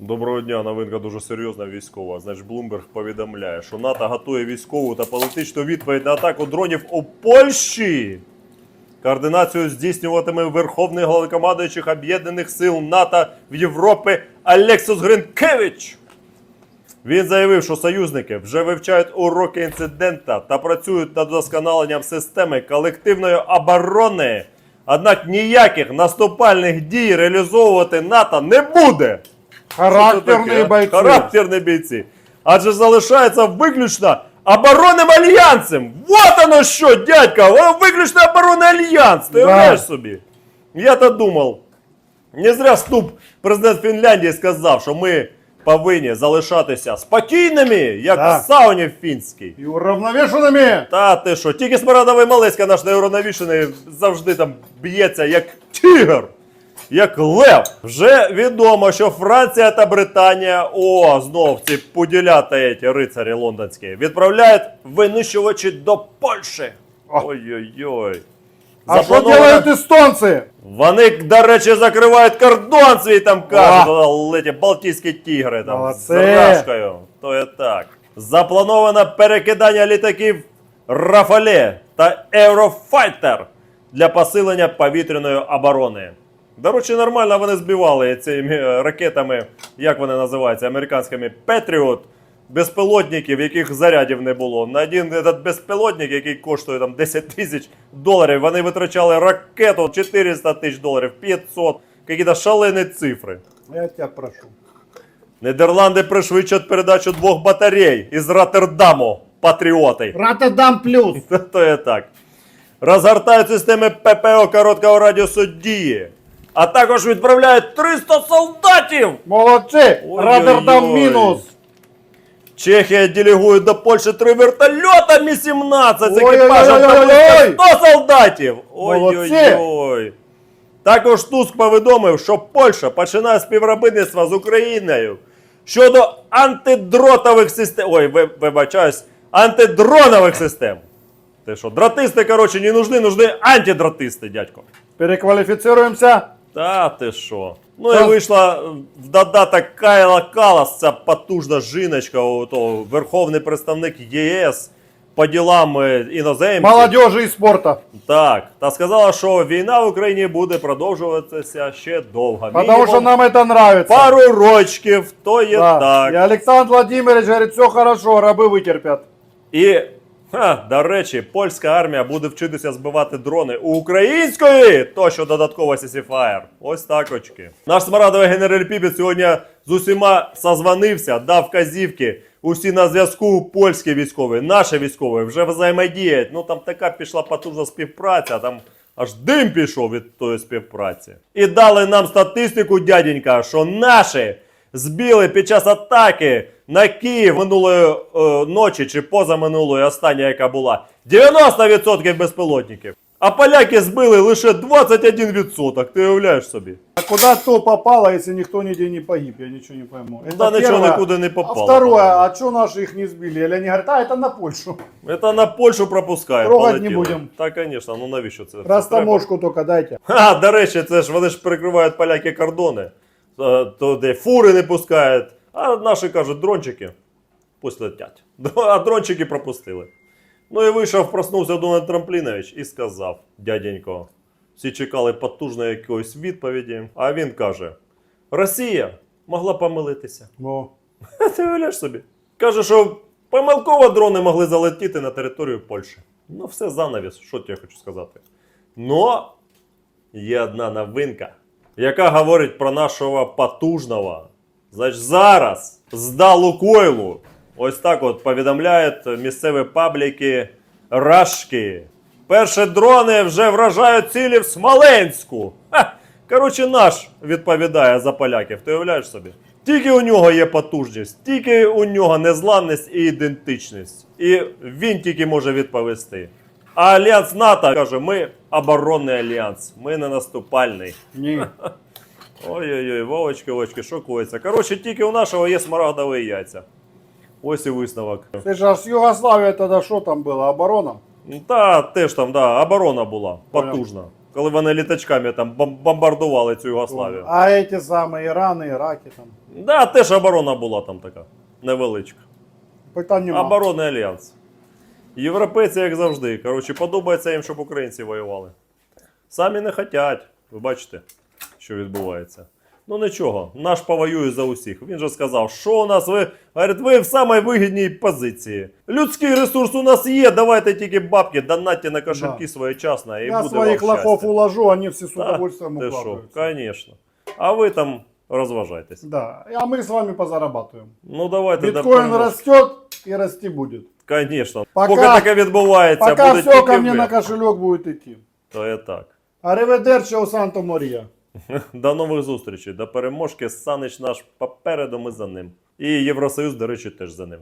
Доброго дня, новинка дуже серйозна військова. Значить, Блумберг повідомляє, що НАТО готує військову та політичну відповідь на атаку дронів у Польщі. Координацію здійснюватиме Верховний головнокомандуючих Об'єднаних сил НАТО в Європі Алексус Гринкевич. Він заявив, що союзники вже вивчають уроки інцидента та працюють над удосконаленням системи колективної оборони. Однак ніяких наступальних дій реалізовувати НАТО не буде. Характерні бойці. Характерні бійці. Адже залишається виключно оборонним альянсом. Вот оно що, дядька, воно виключно оборонний альянс. Ти Да. собі? Я-то думав, не зря Ступ, президент Фінляндії, сказав, що ми повинні залишатися спокійними, як Да. в сауні фінській. І уравновешеними. Та ти що, тільки Смарадовий Малеська наш неуравновішений завжди там б'ється як тігр, як лев. Вже відомо, що Франція та Британія, о, знов ці поділяти рицарі лондонські, відправляють винищувачі до Польщі. Ой-ой-ой. А що Заплановано- делают естонці? Вони, до речі, закривають кордон свій там кажуть, балтійські тігри там Молодці. з рашкою. То є так. Заплановано перекидання літаків Рафале та Eurofighter для посилення повітряної оборони. До речі, нормально вони збивали цими е, ракетами, як вони називаються, американськими Patriot, безпілотників, яких зарядів не було. На один этот безпілотник, який коштує там 10 тисяч доларів, вони витрачали ракету 400 тисяч доларів, 500, якісь шалені цифри. Я тебя прошу. Нідерланди пришвидшать передачу двох батарей із Роттердаму, патріоти. Роттердам плюс. То є так. Розгортають системи ППО короткого радіусу дії. А також відправляють 300 солдатів. Молодці. Ой-ой-ой. Мінус. Чехія делегує до Польщі три вертольота Мі-17 з екіпажем та близько 100 солдатів. Ой-ой-ой. Також Туск повідомив, що Польща починає співробітництво з Україною щодо антидротових систем. Ой, вибачаюсь, антидронових систем. Ти що, дратисти, коротше, не нужны, нужны антидратисти, дядько. Переквалифицируемся. Та ти що? Ну Та- і вийшла е, в додаток Кайла Калас, ця потужна жіночка, о, то, верховний представник ЄС по ділам е, іноземців. Молодежи и спорта. Так, та сказала, що війна в Україні буде продовжуватися ще довго. Потому Мінімум что нам это нравится. пару рочків, то є Да. так. И Александр Владимирович говорит, все хорошо, рабы вытерпят. І, ха, до речі, польська армія буде вчитися збивати дрони у української, то що додатково сісіфаєр. Ось так очки. Наш смарадовий генераль Піпіт сьогодні з усіма созвонився, дав вказівки. Усі на зв'язку польські військові, наші військові вже взаємодіють. Ну там така пішла потужна співпраця, там аж дим пішов від тої співпраці. І дали нам статистику, дяденька, що наші збили під час атаки на Київ минулої е, ночі чи позаминулої, остання, яка була, 90% безпілотників. А поляки збили лише 21%. Ти уявляєш собі? А куда то попало, если никто нигде не погиб? Я ничего не пойму. Это Да ничего первое. никуда не попало, А второе, а что наши их не сбили? Или они говорят, а это на Польшу. Це на Польщу пропускаємо. Трогать не будем. Та, звісно, ну навіщо це? це треба? Растаможку только дайте. Ха, до речі, це ж вони ж перекривають поляки кордони. Е, То де фури не пускають. А наші кажуть, дрончики пусть летять. А дрончики пропустили. Ну і вийшов, проснувся Дональд Трамплінович і сказав: дяденько, всі чекали потужної якоїсь відповіді. А він каже: Росія могла помилитися. Ну, Ти уявляєш собі? Каже, що помилково дрони могли залетіти на територію Польщі. Ну, все занавіс, що я хочу сказати. Но є одна новинка, яка говорить про нашого потужного. Значить, зараз зда Лукойлу. Ось так от повідомляють місцеві пабліки Рашки. Перші дрони вже вражають цілі в Смоленську. Ха! Коротше, наш відповідає за поляків. Ти уявляєш собі? Тільки у нього є потужність, тільки у нього незламність і ідентичність. І він тільки може відповісти. А альянс НАТО каже: ми оборонний альянс, ми не наступальний. не. Ой-ой-ой, Вовочки, Вовочки, шокується. Коротше, тільки у нашого є смарагдові яйця. Ось і висновок. Слышь, а с Югославией тогда что там было? Оборона? Ну, Та теж там, да, оборона була Понял. потужна. коли вони літачками там бом- бомбардували цю Югославію. А эти самые Ираны, Ираки там. Да, теж оборона була там така. Невеличка. Питань нема. Оборонний альянс. Європейці, як завжди. Коротше, подобається їм, щоб українці воювали. Самі не хотять. Ви бачите, що відбувається. Ну нічого, наш повоює за усіх. Він же сказав, що у нас ви. Говорить, ви в самій вигідній позиції. Людський ресурс у нас є, давайте тільки бабки, донатьте на кошельки Да. своєчасно і Я буде своих вам лохов щастя. уложу, они все с Да, удовольствием Ти що, укладываются. звісно. А ви там розважайтесь. Да, а мы с вами позарабатываем. Ну давайте до Биткоин переможки. растет и расти будет. Конечно. Пока- Поки таке відбувається, Пока буде все тільки ко мне ви. на кошелек будет идти. То є так. Ариведерчі у Санто Морія. До нових зустрічей, до переможки. Санич наш попереду, ми за ним. І Євросоюз, до речі, теж за ним.